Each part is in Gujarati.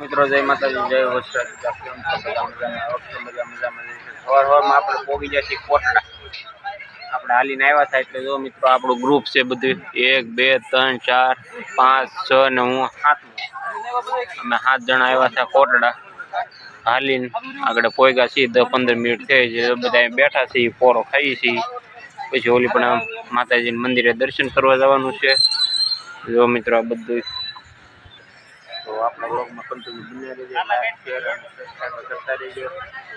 મિત્રો, જય માતાજી, જય વસ્ત્ર કેમ છો બધા મજામાં ઓકે બધા મજામાં સવાર સવારમાં આપણે પોગી જાય છીએ કોટડા. આપણે હાલીને આવ્યા હતા, એટલે જો મિત્રો, આપણું ગ્રુપ છે બધું. એક, બે, ત્રણ, ચાર, પાંચ, છ ને હું સાત અમે સાત જણા આવ્યા હતા કોટડા. હાલીને આગળ પોગ્યા છીએ. દસ, પંદર મિનિટ થઈ છે. બધા બેઠા છીએ, પોરો ખાઈએ છીએ. પછી ઓલી પણ માતાજીના મંદિરે દર્શન કરવા જવાનું છે. જો મિત્રો, આ બધું તો આપણા બ્લોગમાં કન્ટિન્યુ બન્યા રહેજો. લાઈક શેર અને સબસ્ક્રાઈબ કરતા રહેજો.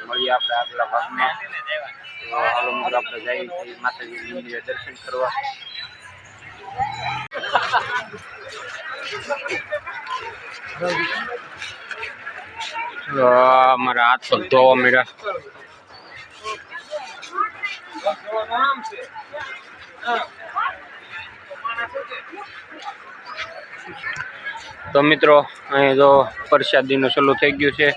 મળીએ આપણે આગલા ભાગમાં તો હાલો મિત્રો આપણે જઈએ છીએ માતાજી મંદિરે દર્શન કરવા. મારા હાથ પગ ધોવા મળ્યા તો મિત્રો, અહીં જો પ્રસાદીનું સલું થઈ ગયું છે.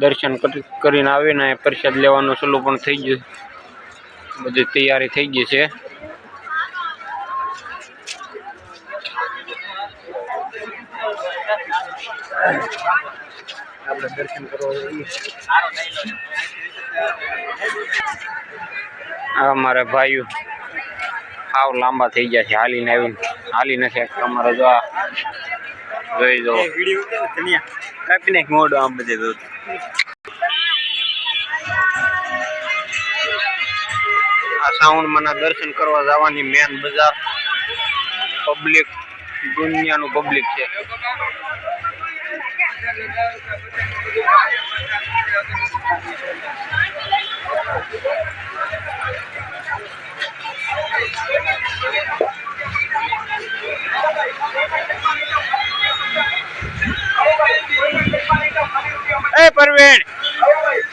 દર્શન કરીને આવીને અહીં પ્રસાદ લેવાનું સલું પણ થઈ ગયું બધી તૈયારી થઈ ગઈ છે. આપણે દર્શન કરવા જઈએ આ મારા ભાઈઓ આવ લાંબા થઈ ગયા છે, હાલીને આવીને. હાલી નથી શકતા. જો આ જોઈ જો કાપી નાખ મોડો આમ બધે દૂધ આ સાઉન્ડમાંના દર્શન કરવા જવાની મેન બજાર. પબ્લિક દુનિયાનું પબ્લિક છે.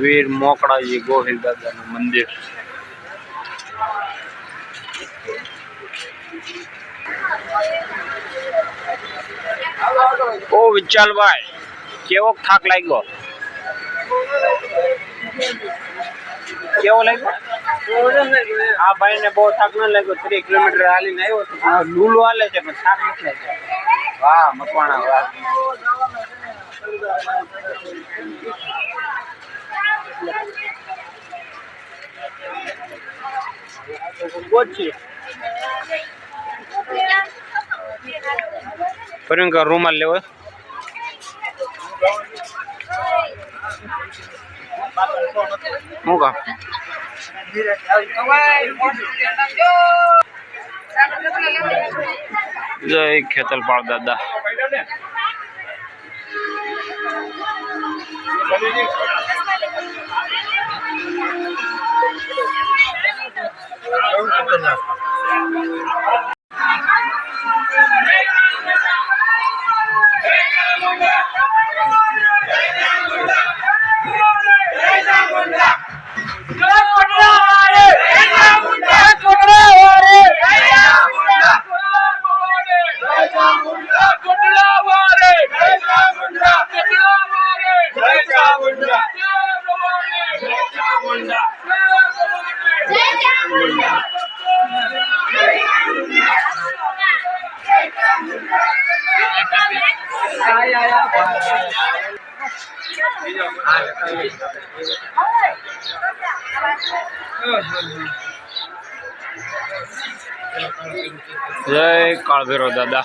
વીર મોકળાજી ગોહિલ દાદાનું મંદિર. ઓ વિચાલભાઈ કેવો થાક લાગ્યો? કેવો લાગ્યો? આ ભાઈ ને બહુ થાક ન લાગ્યો, ત્રીસ કિલોમીટર હાલીને આવ્યો લૂલો હાલે છે, પણ થાક નથી વાહ, મકવાણા, વાહ. પ્રિયંકા રૂમાલ લેવો. હું કા જય ખેતલપાળ દાદા. જય કાળભેરો દાદા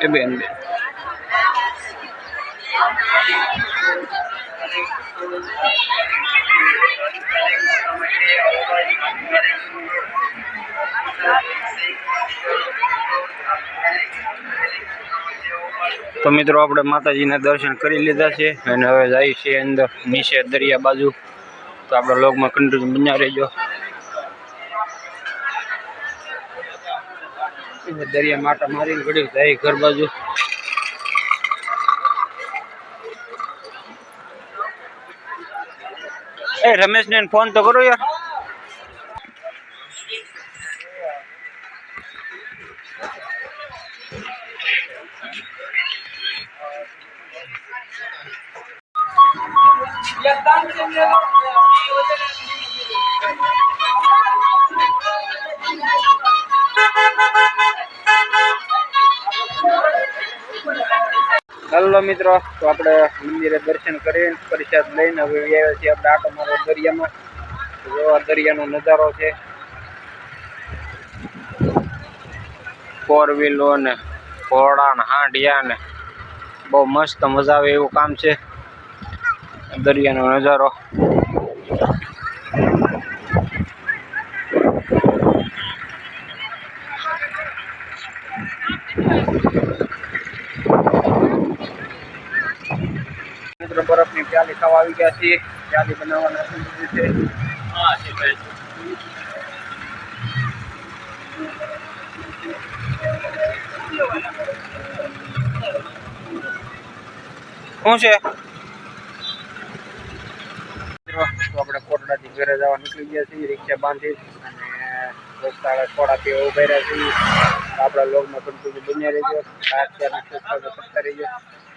એ બેન તો મિત્રો, આપણે માતાજીના દર્શન કરી લીધા છે અને હવે જાય છે અંદર નીચે દરિયા બાજુ. તો આપણે લોગમાં કન્ટિન્યુ બનાવી રહેજો. એટલે દરિયા માટા મારીને ગળ્યું જાય ઘર બાજુ. એ રમેશને ફોન તો કરો યાર. હલો મિત્રો, તો આપણે મંદિરે દર્શન કરીને પ્રસાદ લઈને હવે આવ્યા છીએ આપણે આટો મારો દરિયામાં. જોવા દરિયાનો નજારો છે. ફોર વ્હીલો ને, ઘોડા ને, હાંડિયા ને, બહુ મસ્ત મજા આવે એવું કામ છે. દરિયાનો નજારો. મિત્રો પ્યાલી ખાવા આવી ગયા છીએ. પ્યાલી બનાવવાના છે. શું છે? તો આપણે કોટડાથી ઘરે જવા નીકળી ગયા છીએ રિક્ષા બાંધી અને રસ્તા થોડા પીવા ઊભા રહ્યા છીએ. આપણા લોગમાં કંટ્રોલ બન્યા રહી ગયો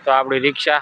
તો આપણી રિક્ષા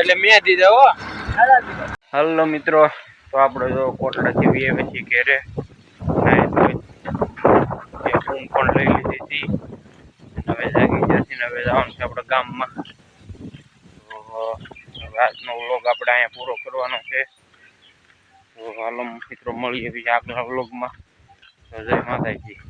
એટલે મેં દીધા હો. હલો મિત્રો, તો આપણે જો કોટડાથી વીએ પછી ઘેરે. નાહી ધોઈ એક ઊંઘ પણ લઈ લીધી હતી. હવે જાગી છીએ ને હવે જવાનું છે આપણા ગામમાં. આજનો વ્લોગ આપણે અહીંયા પૂરો કરવાનો છે. તો હાલો મિત્રો, મળીએ બીજા આગલા વ્લોગમાં. જય માતાજી.